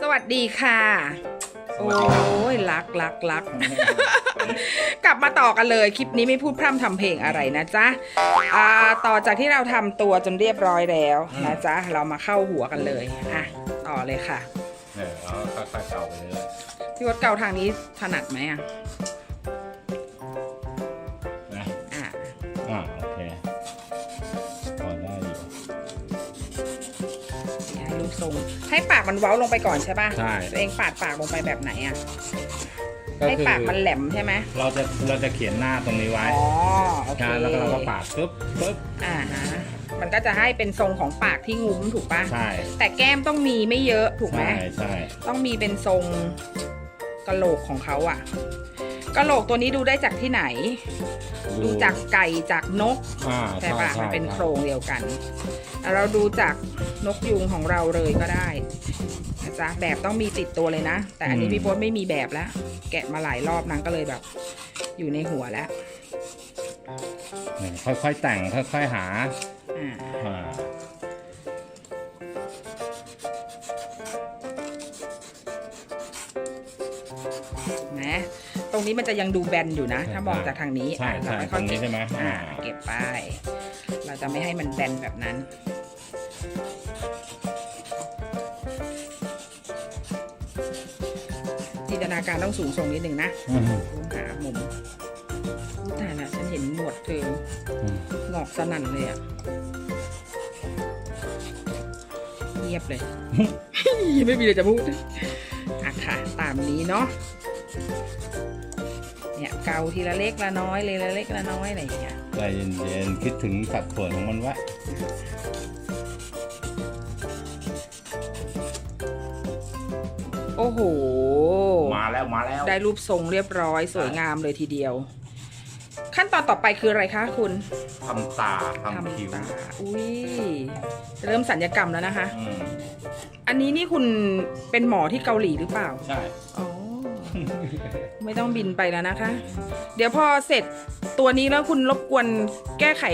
สวัสดีค่ะ โอ้ยรักรักรัก กลับมาต่อกันเลย คลิปนี้ไม่พูดพร่ำทำเพลงอะไรนะจ๊ะอ่าต่อจากที่เราทำตัวจนเรียบร้อยแล้วนะจ๊ะ เรามาเข้าหัวกันเลย อะ ต่อเลยค่ะ เนี่ยแล้วก็ค่อยๆเก่าไปเรื่อยพี่วดเกาทางนี้ถนัดไหมอะๆนะ ให้รูปทรงให้ปากมันเว้าลงไปก่อนใช่ป่ะใช่ ตัวเองปาดปากลงไปแบบไหนอะ ก็ให้คือปากมันแหลมใช่ไหมเราจะเราจะเขียนหน้าตรงนี้ไว้อ๋อโอเคนะแล้วก็เราก็ปาดปุ๊บปุ๊บอ่าฮะมันก็จะให้เป็นทรงของปากที่งุ้มถูกป่ะ ใช่แต่แก้มต้องมีไม่เยอะถูกไหม ใช่ใช่ต้องมีเป็นทรงกะโหลกของเขาอะ กะโหลกตัวนี้ดูได้จากที่ไหน ดูจากไก่จากนกอ่าใช่ปะใช่มันเป็นใช่โครงเดียวกัน เราดูจากนกยุงของเราเลยก็ได้นะจ๊ะแบบต้องมีติดตัวเลยนะ แต่อันนี้พี่โพสไม่มีแบบแล้ว แกะมาหลายรอบนางก็เลยแบบ อยู่ในหัวแล้วเนี่ยค่อยๆแต่งค่อยๆหาอ่า อ่านะ ตรงนี้มันจะยังดูแบนอยู่นะ ถ้ามองจากทางนี้ใช่อะใช่เราตค่รอยงๆนี้เก็บใช่ไหมอ่าอ่าเก็บไปเราจะไม่ให้มันแบนแบบนั้นจินตนาการต้องสูงส่งนิดหนึ่งนะอืมหามุมแต่ละฉันเห็นหนวดเธออืมงอกสนั่นเลยอะเงียบเลย ไม่มีอะไรจะพูดอะค่ะ ตามนี้เนาะ เนี่ยเกาทีละเล็กละน้อยเลยละเล็กละน้อยอะไรอย่างเงี้ยใจเย็นๆคิดถึงสัดส่วนของมันไว้โอ้โห มาแล้วมาแล้ว ได้รูปทรงเรียบร้อยสวยงามเลยทีเดียว ขั้นตอนต่อไปคืออะไรคะคุณทำตาทำคิ้วตาอุ้ยเริ่มสัญญกรรมแล้วนะคะอืมอันนี้นี่คุณเป็นหมอที่เกาหลีหรือเปล่า ใช่ อ๋อ ไม่ต้องบินไปแล้วนะคะ เดี๋ยวพอเสร็จตัวนี้แล้วคุณรบกวนแก้ไข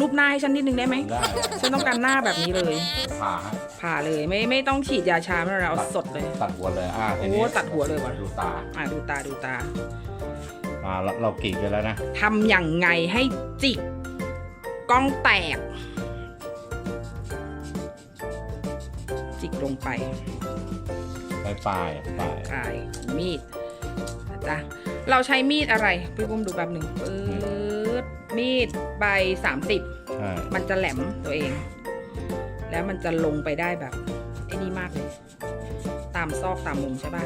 รูปหน้าให้ฉันนิดนึงได้ไหมได้ฉันต้องการหน้าแบบนี้เลย ผ่าฮะผ่าเลยไม่ไม่ต้องฉีดยาชาไม่ต้องอะไรเอาสดเลย ตัดหัวเลยอ่าทีโอ้นี้ตัดหัวเลยว่ะดูตาอะดูตาดูตาอ่าเราเรากรีดไปแล้วนะทำอย่างไงให้จิกกล้องแตก จิกลงไปปลายปลายปลายปลายของมีดนะ จ๊ะเราใช้มีดอะไรพี่ปุ้มดูแป๊บหนึ่งปื๊ดมีดใบสามสิบใช่มันจะแหลมตัวเอง แล้วมันจะลงไปได้แบบไอ้นี่มากเลย ตามซอกตามมุมใช่ปะ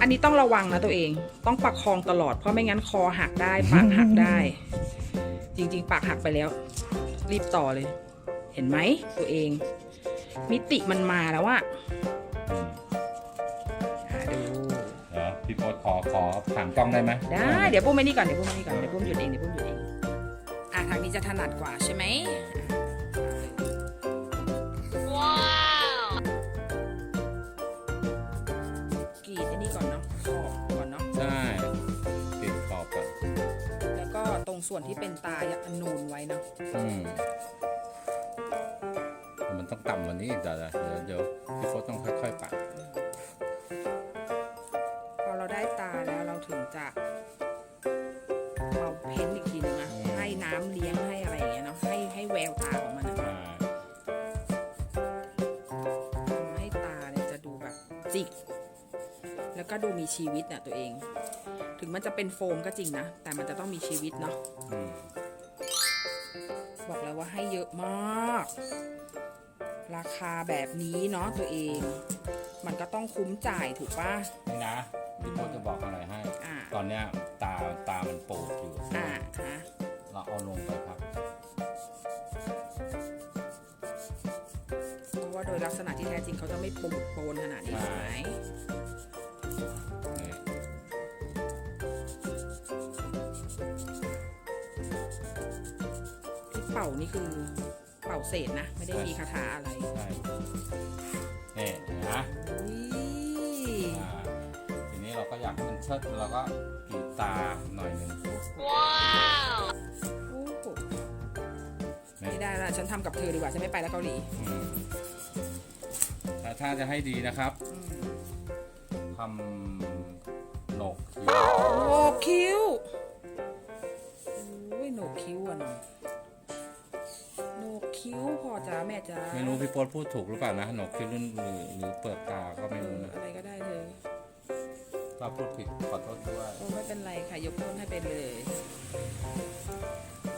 อันนี้ต้องระวังนะตัวเอง ต้องประคองตลอดเพราะไม่งั้นคอหักได้ปากหักได้ จริง ๆ ปากหักไปแล้ว รีบต่อเลย เห็นไหมตัวเอง มิติมันมาแล้วอะ พี่โพสขอขอผ่านกล้องได้ไหมได้ เดี๋ยวปุ้มไม่นี่ก่อน เดี๋ยวปุ้มไม่นี่ก่อน เดี๋ยวปุ้มหยุดเอง เดี๋ยวปุ้มหยุดเอง อะทางนี้จะถนัดกว่าใช่ไหมกรีดอันนี้ก่อนเนาะขอบก่อนเนาะ ใช่ติดขอบก่อนแล้วก็ตรงส่วนที่เป็นตาอยากนูนไว้เนาะ อืมมันต้องต่ำกว่านี้อีกเดี๋ยวเดี๋ยวเดี๋ยวพี่โพสต้องค่อยๆปัด จิก แล้วก็ดูมีชีวิตน่ะตัวเอง ถึงมันจะเป็นโฟมก็จริงนะ แต่มันจะต้องมีชีวิตเนาะอืมบอกแล้วว่าให้เยอะมาก ราคาแบบนี้เนาะตัวเอง มันก็ต้องคุ้มจ่ายถูกปะนี่นะพี่โพสจะบอกอะไรให้อ่าตอนเนี้ยตาตามันโปดอยู่อ่าฮะเราเอาลงไปครับ เพราะว่าโดยลักษณะที่แท้จริงเขาจะไม่ปูดโปนขนาดนี้ใช่ถูกไหมนี่ที่เป่านี่คือเป่าเศษนะ ไม่ได้มีคาถาอะไรใช่นี่เห็นะอุ้ยอ่าทีนี้เราก็อยากให้มันเชิดเราก็กรีดตาหน่อยหนึ่งโอ้โห ไม่ได้ละฉันทำกับเธอดีกว่าฉันไม่ไปแล้วเกาหลีอืมแต่ถ้าจะให้ดีนะครับอืมทำโหนกคิ้วโหนกคิ้วโอ้ยโหนกคิ้วอะหน่อยโหนกคิ้วพอจ้าแม่จ้าไม่รู้พี่โป๊ตพูดถูกหรือเปล่านะโหนกคิ้วหรือหรือหรือเปลือกตาก็ไม่รู้นะอะไรก็ได้เธอถ้าพูดผิดขอโทษด้วยโอ้ไม่เป็นไรค่ะยกโทษให้ไปเลยฉั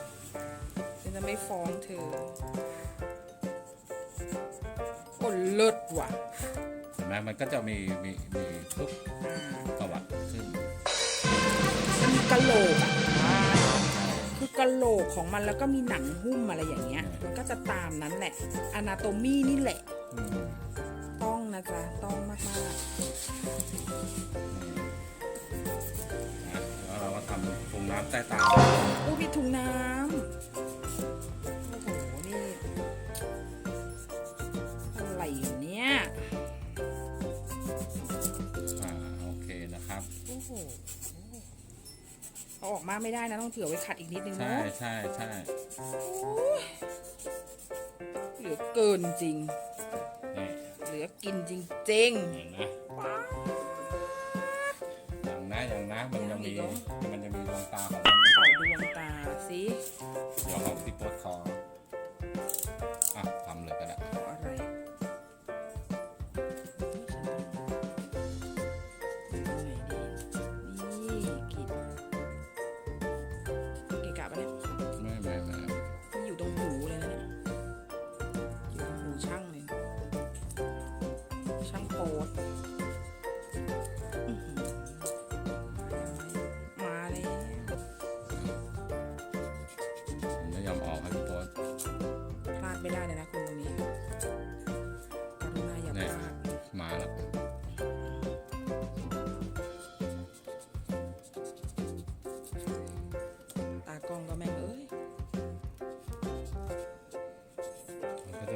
นจะไม่ฟ้องเธอโอ้เลิศว่ะเห็นไหมมันก็จะมีมีมีปุ๊บอ่าประวัติขึ้นมันมีกะโหลกอะคือกะโหลกของมันแล้วก็มีหนังหุ้มอะไรอย่างเงี้ย มันก็จะตามนั้นแหละอนาโตมีนี่แหละอืมต้องนะจ๊ะ ต้องมากนะแล้วเราก็ทำถุงน้ำใต้ตาๆอู้มีถุงน้ำ โอ้โหเอาออกมาไม่ได้นะต้องเผื่อไว้ขัดอีกนิดนึงใช่เนาะใช่ใช่เหลือเกินจริง นี่เหลือกินจริงเห็นนะอย่างนะอย่างนะมันจะมีมันจะมีดวงตาของมันๆเป่าดวงตาสิเดี๋ยวเอาพี่โป๊ตคอ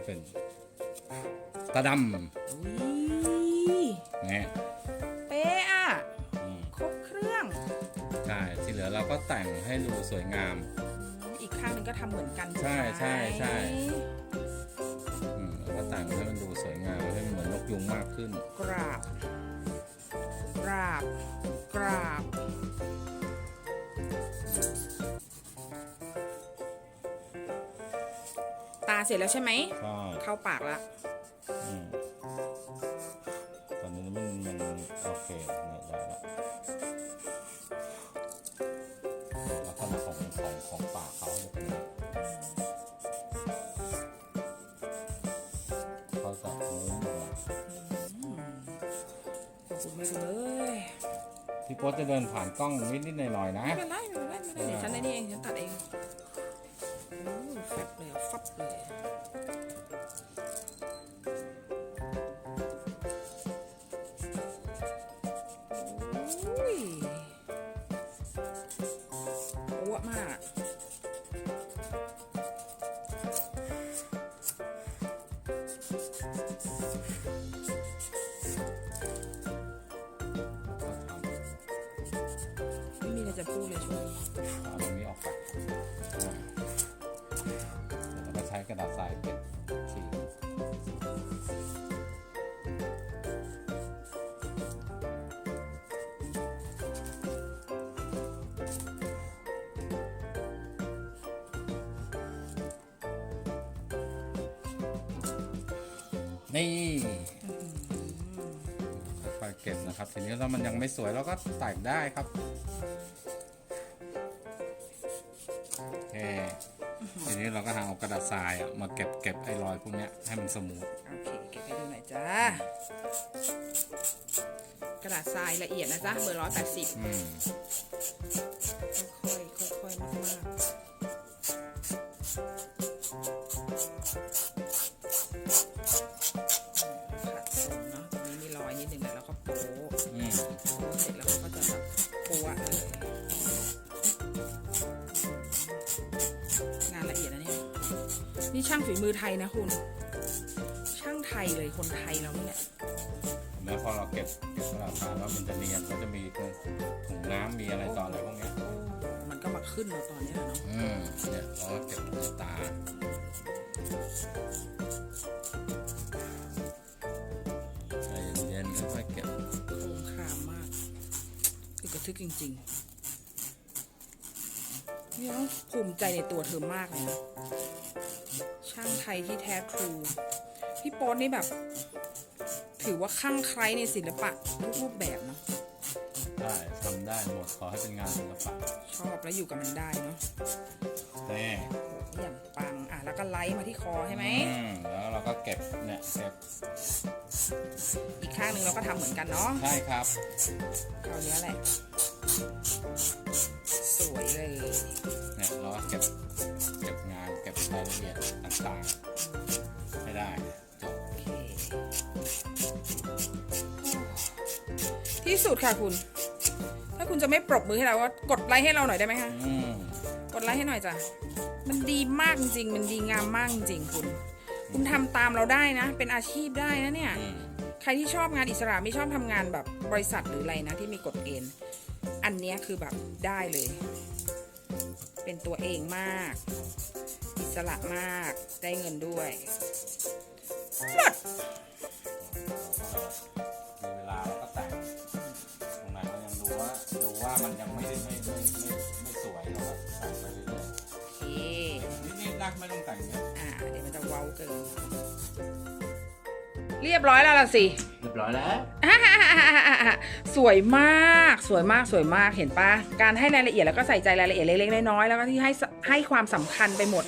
เป็นตาดอุ้ยำเนี่ยเป๊ะอะอืมครบเครื่อง ใช่ที่เหลือเราก็แต่งให้ดูสวยงามอืมอีกข้างหนึงก็ทำเหมือนกันใช่ถูกไหมใช่ใช่ อืมเราก็แต่งให้มันดูสวยงามให้มันเหมือนนกยุงมากขึ้น กราบ กราบ กราบ ตาเสร็จแล้วใช่ไหม ใช่ เข้าปากละอืมตอนนี้มันมันโอเคเนี่ยได้ละลักษณะของของของปากเขาจะเป็นอย่างนี้เขาจะเนื้อลงมาขอบคุณม่คุณเลยพี่โป๊ตจะเดินผ่านกล้องนิดนิดหน่อยหน่อยๆนะ ไม่เป็นไรไม่เป็นไรไม่เป็นไรเดี๋ยวฉันไอ้นี่เองฉันตัดเองโอ้ยแฟบเลยอะฟับเลยโนี่ค่อยๆเก็บนะครับ ทีนี้ถ้ามันยังไม่สวยเราก็แต่งได้ครับโอเคทีนี้เราก็หาเอากระดาษทรายอะมาเก็บเก็บไอ้รอยพวกเนี้ยให้มันสมูทโอเคเก็บให้ดูหน่อยจ้ากระดาษทรายละเอียดนะจ๊ะเบอร์ร้อยแปดสิบอืมค่อยๆค่อยๆมากๆ งานละเอียดนะเนี่ยนี่ช่างฝีมือไทยนะคุณ ช่างไทยเลยคนไทยเราเนี่ยแล้วพอเราเก็บเก็บกระดาษทรายแล้วมันจะเนียนก็จะมีถุงน้ำมีอะไรต่ออะไรพวกเนี้ยมันก็มาขึ้นเราตอนนี้แหละเนาะอืมเนี่ยเราก็เก็บในตาใจเย็นๆค่อยๆเก็บโครงคาทึกจริงๆเนี่ยต้องภูมิใจในตัวเธอมากเลยนะช่างไทยที่แท้ทรูพี่โป๊ตนี่แบบ ถือว่าคลั่งไคล้ในศิลปะทุกรูปแบบเนอะได้ทำได้หมดขอให้เป็นงานศิลปะชอบแล้วอยู่กับมันได้เนาะนี่ ก็ไลท์มาที่คอใช่ไหมอืมแล้วเราก็เก็บเนี่ยเก็บอีกข้างหนึ่งเราก็ทำเหมือนกันเนาะใช่ครับ คราวนี้แหละ สวยเลย เนี่ยเราก็เก็บเก็บงานเก็บรายละเอียดต่างๆไม่ได้จบโอเค ที่สุดค่ะคุณ ถ้าคุณจะไม่ปรบมือให้เราว่ากดไลค์ให้เราหน่อยได้ไหมคะ อืม กดไลค์ให้หน่อยจ้ะ มันดีมากจริงๆมันดีงามมากจริงๆคุณ คุณทำตามเราได้นะ เป็นอาชีพได้นะเนี่ย อืมใครที่ชอบงานอิสระไม่ชอบทำงานแบบบริษัทหรืออะไรนะที่มีกฎเกณฑ์อันเนี้ยคือแบบได้เลย เป็นตัวเองมาก อิสระมากได้เงินด้วยหมด ไม่ต้องแต่งเยอะอ่าเดี๋ยวมันจะเว้าเกิน เรียบร้อยแล้วล่ะสิ เรียบร้อยแล้ว สวยมากสวยมากสวยมากเห็นปะการให้รายละเอียดแล้วก็ใส่ใจรายละเอียดเล็กๆน้อยๆแล้วก็ที่ให้สให้ความสำคัญไปหมด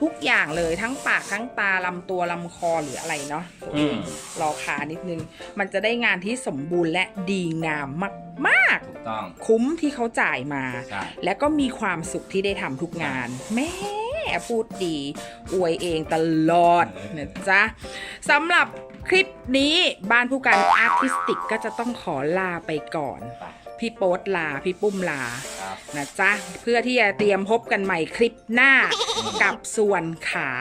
ทุกอย่างเลยทั้งปากทั้งตาลำตัวลำคอหรืออะไรเนาะอืม รอขานิดนึง มันจะได้งานที่สมบูรณ์และดีงามมากถูกต้อง ๆ คุ้มที่เขาจ่ายมา ใช่ และก็มีความสุขที่ได้ทำทุกงาน แม่ พูดดี อวยเองตลอดนะจ๊ะสำหรับคลิปนี้บ้านผู้การอาร์ติสติกก็จะต้องขอลาไปก่อนไปพี่โป๊ตลา พี่ปุ้มลาครับนะจ๊ะ เพื่อที่จะเตรียมพบกันใหม่คลิปหน้ากับส่วนขา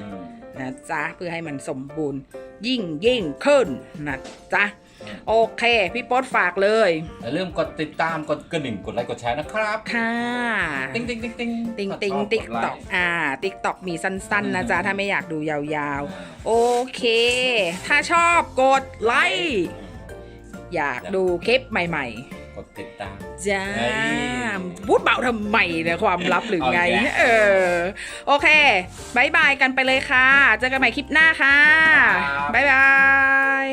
อืมนะจ๊ะ เพื่อให้มันสมบูรณ์ยิ่งยิ่งขึ้นนะจ๊ะ โอเค พี่โป๊ตฝากเลยอย่าลืมกดติดตามกดกระดิ่งกดไลค์กดแชร์นะครับ ค่ะ ติ๊งติ๊งติ๊งติ๊งติงติงติ๊กตอกอ่าติ๊กตอกมีสั้นๆนะจ๊ะ ถ้าไม่อยากดูยาวๆ โอเค ถ้าชอบกดไลค์อยากดูคลิปใหม่กดติดตามๆจ้าเฮ้ยพูดเบาทำไมเนี่ยความลับหรือไงโอเคเออ โอเคบายบายกันไปเลยค่ะ เจอกันใหม่คลิปหน้าค่ะครับบายบาย